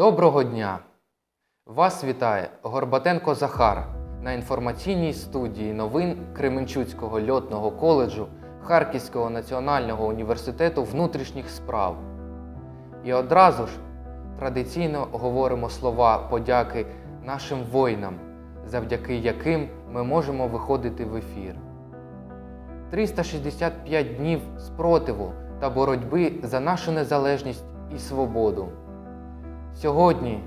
Доброго дня! Вас вітає Горбатенко Захар на інформаційній студії новин Кременчуцького льотного коледжу Харківського національного університету внутрішніх справ. І одразу ж традиційно говоримо слова подяки нашим воїнам, завдяки яким ми можемо виходити в ефір. 365 днів спротиву та боротьби за нашу незалежність і свободу. Сьогодні,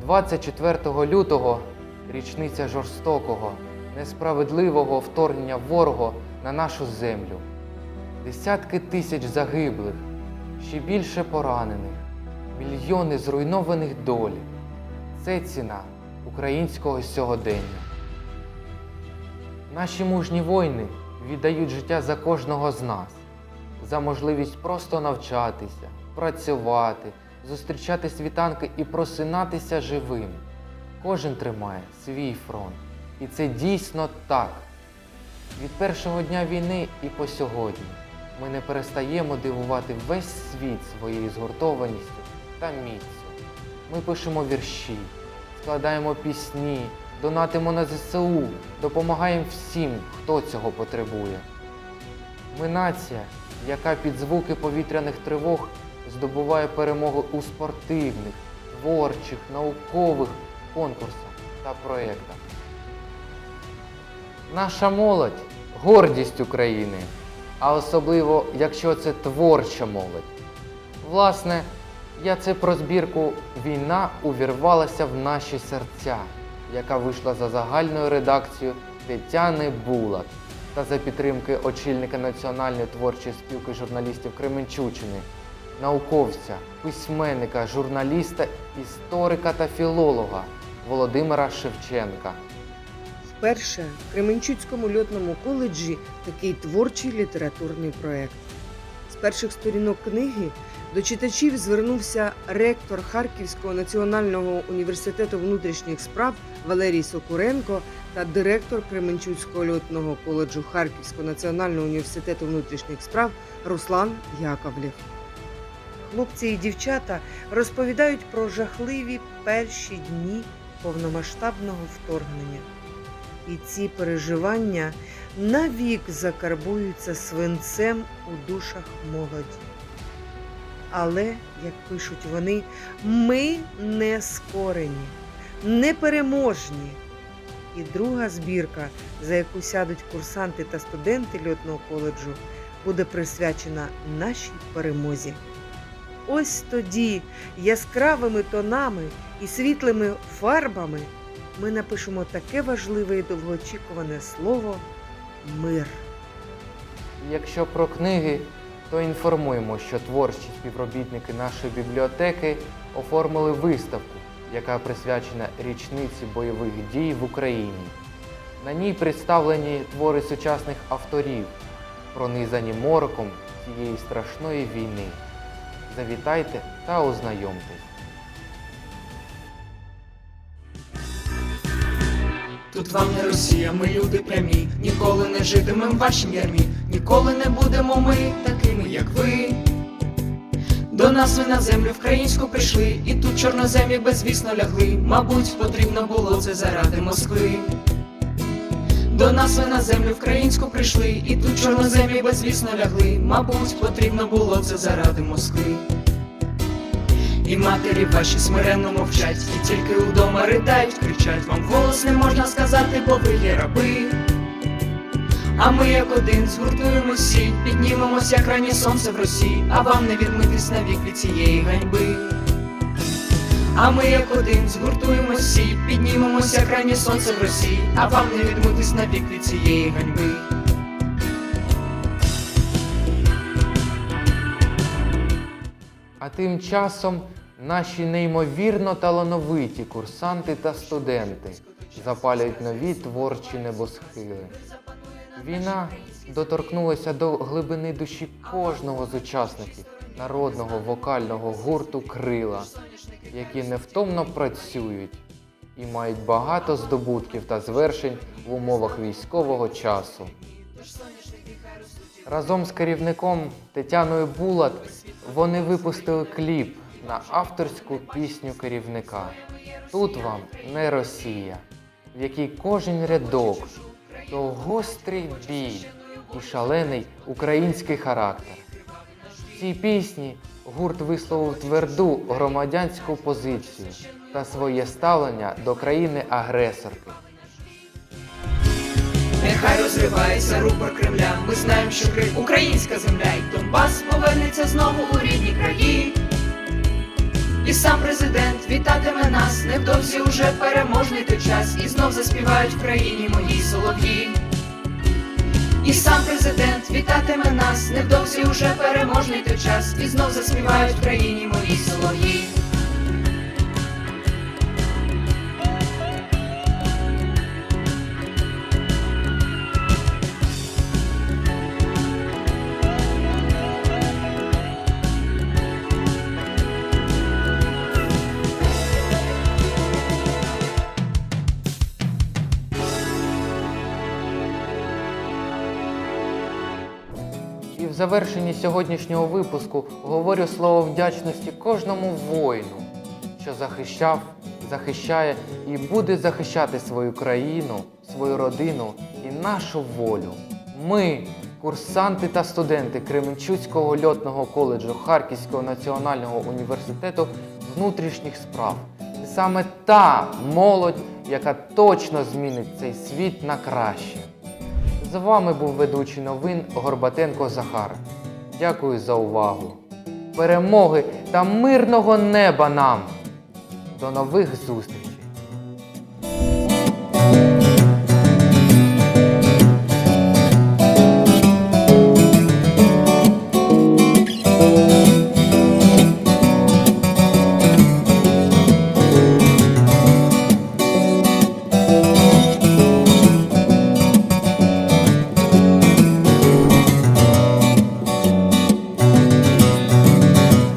24 лютого, річниця жорстокого, несправедливого вторгнення ворога на нашу землю. Десятки тисяч загиблих, ще більше поранених, мільйони зруйнованих долі. Це ціна українського сьогодення. Наші мужні воїни віддають життя за кожного з нас, за можливість просто навчатися, працювати, зустрічати світанки і просинатися живим. Кожен тримає свій фронт. І це дійсно так. Від першого дня війни і по сьогодні ми не перестаємо дивувати весь світ своєю згуртованістю та міцю. Ми пишемо вірші, складаємо пісні, донатимо на ЗСУ, допомагаємо всім, хто цього потребує. Ми нація, яка під звуки повітряних тривог здобуває перемоги у спортивних, творчих, наукових конкурсах та проєктах. Наша молодь гордість України, а особливо, якщо це творча молодь. Власне, я це про збірку Війна увірвалася в наші серця, яка вийшла за загальною редакцією Тетяни Булат та за підтримки очільника Національної творчої спілки журналістів Кременчучини, науковця, письменника, журналіста, історика та філолога Володимира Шевченка. Вперше в Кременчуцькому льотному коледжі такий творчий літературний проект. З перших сторінок книги до читачів звернувся ректор Харківського національного університету внутрішніх справ Валерій Сокуренко та директор Кременчуцького льотного коледжу Харківського національного університету внутрішніх справ Руслан Яковлєв. Хлопці і дівчата розповідають про жахливі перші дні повномасштабного вторгнення. І ці переживання навік закарбуються свинцем у душах молоді. Але, як пишуть вони, ми не скорені, непереможні. І друга збірка, за яку сядуть курсанти та студенти льотного коледжу, буде присвячена нашій перемозі. Ось тоді яскравими тонами і світлими фарбами ми напишемо таке важливе і довгоочікуване слово мир. Якщо про книги, то інформуємо, що творчі співробітники нашої бібліотеки оформили виставку, яка присвячена річниці бойових дій в Україні. На ній представлені твори сучасних авторів, пронизані мороком цієї страшної війни. Завітайте та ознайомтесь. Тут вам не Росія, ми люди прямі, ніколи не житимем в вашім ярмі, ніколи не будемо ми такими, як ви. До нас ви на землю українську прийшли, і тут чорноземі безвісно лягли. Мабуть, потрібно було це заради Москви. До нас ви на землю українську прийшли, і тут чорноземі безвісно лягли. Мабуть, потрібно було це заради Москви. І матері ваші смиренно мовчать, і тільки удома ридають, кричать, вам голос не можна сказати, бо ви є раби. А ми, як один, згуртуємось всі, піднімемось, як раннє сонце в росі, а вам не відмитись навік від цієї ганьби. А ми, як один, згуртуємось всі, піднімемось, як раннє сонце в росі, а вам не відмитись навік від цієї ганьби. А тим часом наші неймовірно талановиті курсанти та студенти запалюють нові творчі небосхили. Війна доторкнулася до глибини душі кожного з учасників народного вокального гурту Крила, які невтомно працюють і мають багато здобутків та звершень в умовах військового часу. Разом з керівником Тетяною Булат вони випустили кліп на авторську пісню керівника. Тут вам не Росія, в якій кожен рядок то гострий біль і шалений український характер. В цій пісні гурт висловив тверду громадянську позицію та своє ставлення до країни-агресорки. Нехай розривається рупор Кремля. Ми знаємо, що Крим українська земля, і Донбас повернеться знову у рідні краї. І сам президент вітатиме нас, невдовзі уже переможний той час, і знов заспівають в країні мої солов'ї. І сам президент вітатиме нас, невдовзі уже переможний той час, і знов заспівають в країні мої солов'ї. І в завершенні сьогоднішнього випуску говорю слово вдячності кожному воїну, що захищав, захищає і буде захищати свою країну, свою родину і нашу волю. Ми, курсанти та студенти Кременчуцького льотного коледжу Харківського національного університету внутрішніх справ. Саме та молодь, яка точно змінить цей світ на краще. З вами був ведучий новин Горбатенко Захар. Дякую за увагу. Перемоги та мирного неба нам! До нових зустрічей!